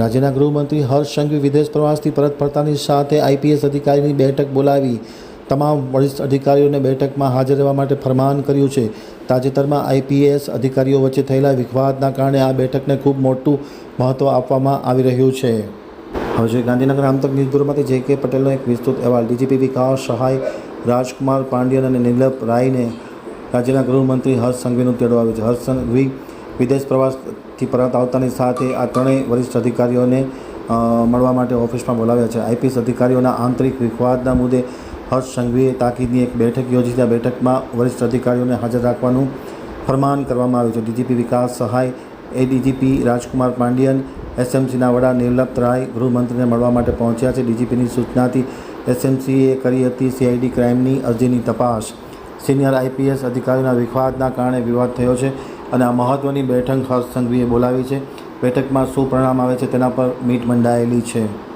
રાજ્યના ગૃહમંત્રી હર્ષ સંઘવી વિદેશ પ્રવાસથી પરત ફરતાની સાથે આઈપીએસ અધિકારીની બેઠક બોલાવી તમામ વરિષ્ઠ અધિકારીઓને બેઠકમાં હાજર રહેવા માટે ફરમાન કર્યું છે. તાજેતરમાં આઈપીએસ અધિકારીઓ વચ્ચે થયેલા વિખવાદના કારણે આ બેઠકને ખૂબ મોટું મહત્ત્વ આપવામાં આવી રહ્યું છે. હવે જોઈએ ગાંધીનગર આમતક ન્યૂઝ બ્યુરોમાંથી જે કે પટેલનો એક વિસ્તૃત અહેવાલ. ડીજીપી વિકાસ સહાય, રાજકુમાર પાંડિયન અને નિર્લપ રાયને રાજ્યના ગૃહમંત્રી હર્ષ સંઘવીનું તેડો આવ્યો છે. હર્ષ સંઘવી વિદેશ પ્રવાસથી પરત આવતાની સાથે આ ત્રણેય વરિષ્ઠ અધિકારીઓને મળવા માટે ઓફિસમાં બોલાવ્યા છે. આઈપીએસ અધિકારીઓના આંતરિક વિવાદના મુદ્દે હર્ષ સંઘવીએ તાકીદની એક બેઠક યોજી ત્યાં બેઠકમાં વરિષ્ઠ અધિકારીઓને હાજર રાખવાનું ફરમાન કરવામાં આવ્યું છે. ડીજીપી વિકાસ સહાય, એડીજીપી રાજકુમાર પાંડિયન, એસએમસીના વડા નિર્લપ્ત રાય ગૃહમંત્રીને મળવા માટે પહોંચ્યા છે. ડીજીપીની સૂચનાથી એસએમસીએ કરી હતી સીઆઈડી ક્રાઇમની અરજીની તપાસ. સિનિયર આઈપીએસ અધિકારીઓના વિવાદના કારણે વિવાદ થયો છે. અને આ મહત્ત્વની બેઠક હર્ષ સંઘવીએ બોલાવી છે. બેઠકમાં શું પરિણામ આવે છે તેના પર મીટ મંડાયેલી છે.